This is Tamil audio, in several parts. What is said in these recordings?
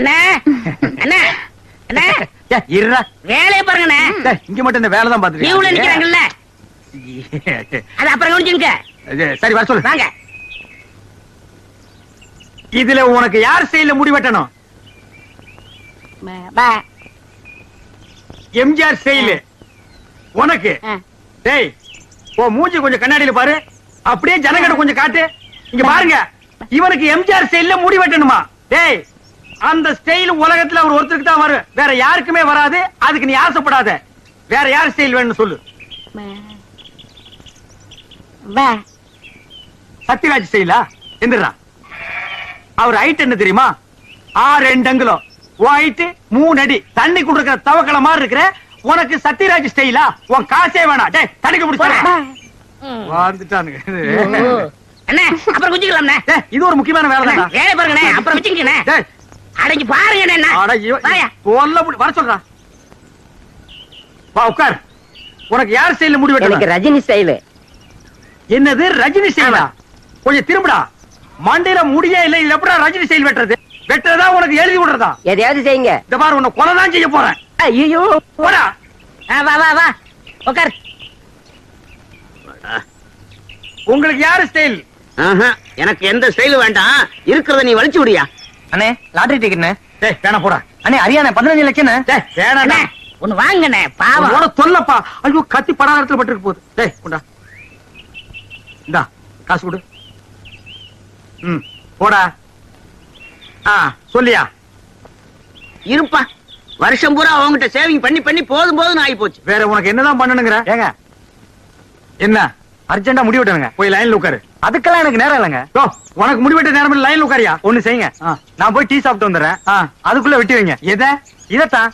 அண்ணா அண்ணா அண்ணா. இருடா. வேலையை பாருங்கண்ணே டேய், இங்க மட்டும் இந்த வேலை தான் லீவ்ல நிக்கிறாங்கல்ல. அது அப்புறம் கவனிச்சுங்க. சரி வர சொல்லு. வாங்க. இதுல உனக்கு யார் ஸ்டைல முடி வெட்டணும்? பா. எம்ஜிஆர் ஸ்டைல் உனக்கு. டேய் ஓ மூஞ்சி கொஞ்சம் கண்ணாடியில பாரு. அப்படியே ஜனங்கட கொஞ்சம் காட்டு. இங்க பாருங்க. இவனுக்கு எம்ஜிஆர் ஸ்டைல்ல முடி வெட்டணுமா? டேய் அந்த ஸ்டைல் உலகத்துல அவர் ஒருத்தருக்கு தான் வரும். வேற யாருக்குமே வராது. அதுக்கு நீ ஆசைப்படாத. வேற யார் ஸ்டைல் வேணும்னு சொல்லு. சத்யராஜ் ஸ்டைலா எந்திரா. அவர் ஹைட் என்ன தெரியுமா? ஆறு ரெண்டு அங்குலம் ஹைட் மூணு அடி. தண்ணி கொடுக்கிற தவக்கல மாதிரி இருக்கிற உனக்கு சத்யராஜ் ஸ்டைலா உன் காசே வேணாம். டேய் தண்ணிக்கு. பிடிச்சா ஓ. அண்ணே அப்புறம் குச்சிக்கலாம்ண்ணே டேய், இது ஒரு முக்கியமான வேலை அண்ணே, தான்டா. வேலையை பாருங்கண்ணே. அப்புறம் வச்சுக்கண்ணே டேய், அடைஞ்சு பாருங்கண்ணே என்ன வர சொல்றா. வா உட்கார். உனக்கு யார் ஸ்டைல முடி வெட்டணும்? ரஜினி ஸ்டைலு என்னது? ரஜினி ஸ்டைலா கொஞ்சம் திரும்புடா. மண்டையில முடியே இல்ல இது எப்படா ரஜினி ஸ்டைல் வெட்டுறது? வெட்டுறதா உனக்கு எழுதி விடுறதா? எதையாவது செய்யுங்க. இந்த பாரு உன்னை கொலை தான் செய்ய போறேன். ஐயோ போடா. வா வா வா. உட்கார். உங்களுக்கு யாரு ஸ்டைல் எனக்கு எந்த ஸ்டைல் வேண்டாம். இருக்கிறத நீ வலிச்சு விடியா. அண்ணே லாட்டரி டிக்கெட்ண்ணே டேய் வேணா போடா. அண்ணே அரியாண்ணே பதினஞ்சு லட்சம்ண்ணே டேய் வேணாடா. அண்ணே ஒண்ணு வாங்கண்ணே பாவம். உன்னோட தொல்லப்பா. ஐயோ கத்தி படாத இடத்துல பட்டிருக்கு போகுது. டேய் கொண்டா. இந்தா காசு கொடு. ம் போடா. ஆ சொல்லியா? இருப்பா. வருஷம் பூரா அவங்ககிட்ட சேவிங் பண்ணி பண்ணி போதும் போதும் ஆகி போச்சு வேற உனக்கு என்னதான் பண்ணணுங்கிற? ஏங்க. என்ன? அர்ஜென்டா முடி வெட்டணுங்க. போய் லைன்ல உட்காரு. அதுக்கெல்லாம் எனக்கு நேரம் இல்லைங்க. யோ, உனக்கு முடிவெட்ட நேரம் இல்ல லைன்ல உட்காரியா? ஒண்ணு செய்யுங்க. நான் போய் டீ சாப்பிட்டு வந்துடுறேன். அதுக்குள்ள வெட்டி வைங்க. எத? இதத்தான்.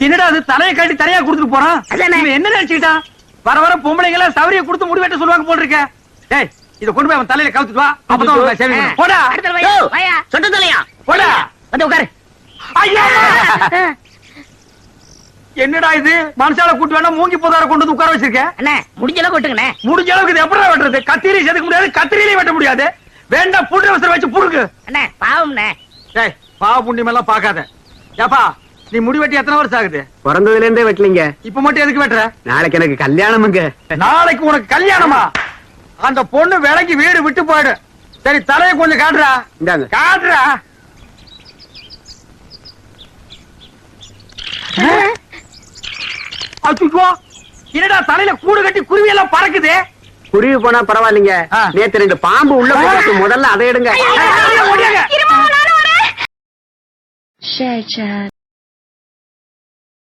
என்னடா அது தலையை காட்டி தரையா கொடுத்துட்டு போறான் என்ன நினைச்சுக்கிட்டான் வர வர பொம்பளைங்க எல்லாம் சவரிய கொடுத்து முடிவெட்ட சொல்லுவாங்க போல் இருக்க டேய் இத கொண்டு போய் அவன் தலையில கவுத்துட்டு வா. அப்பதான் சேவிங். போடா. சொட்ட தலையா? போடா. வந்து உட்காரு. ஐயா! என்னடா இது? மனுஷால கூட்டு வேணா மூங்கி போதார கொண்டு வந்து உட்கார வச்சிருக்க அண்ணே முடிஞ்ச அளவுக்கு விட்டுங்கண்ணே. முடிஞ்ச அளவுக்கு இது எப்படி வெட்டுறது? கத்திரியும் செதுக்க முடியாது கத்திரியிலையும் வெட்ட முடியாது. வேண்டாம் புடு அவசரம் வச்சு புடுங்க. அண்ணே பாவம்ண்ணே. டேய் பாவ புண்ணியம் எல்லாம் பாக்காத ஏப்பா நீ முடி வெட்டி எத்தனை வருஷம் ஆகுது? பிறந்ததுல இருந்தே வெட்டலீங்க. இப்ப மட்டும் எதுக்கு வெட்டுற? நாளைக்கு எனக்கு கல்யாணமுங்க நாளைக்கு உனக்கு கல்யாணமா? அந்த பொண்ணு விலைக்கு வீடு விட்டு போயிடு. சரி தலையை கொஞ்சம் காட்டுறா. காட்டுறா. அச்சுக்கோ என்னடா தலையில கூடு கட்டி குருவி எல்லாம் பறக்குது? குருவி போனா பரவாயில்லைங்க. நேத்து ரெண்டு பாம்பு உள்ள போட்டு முதல்ல அதை எடுங்க.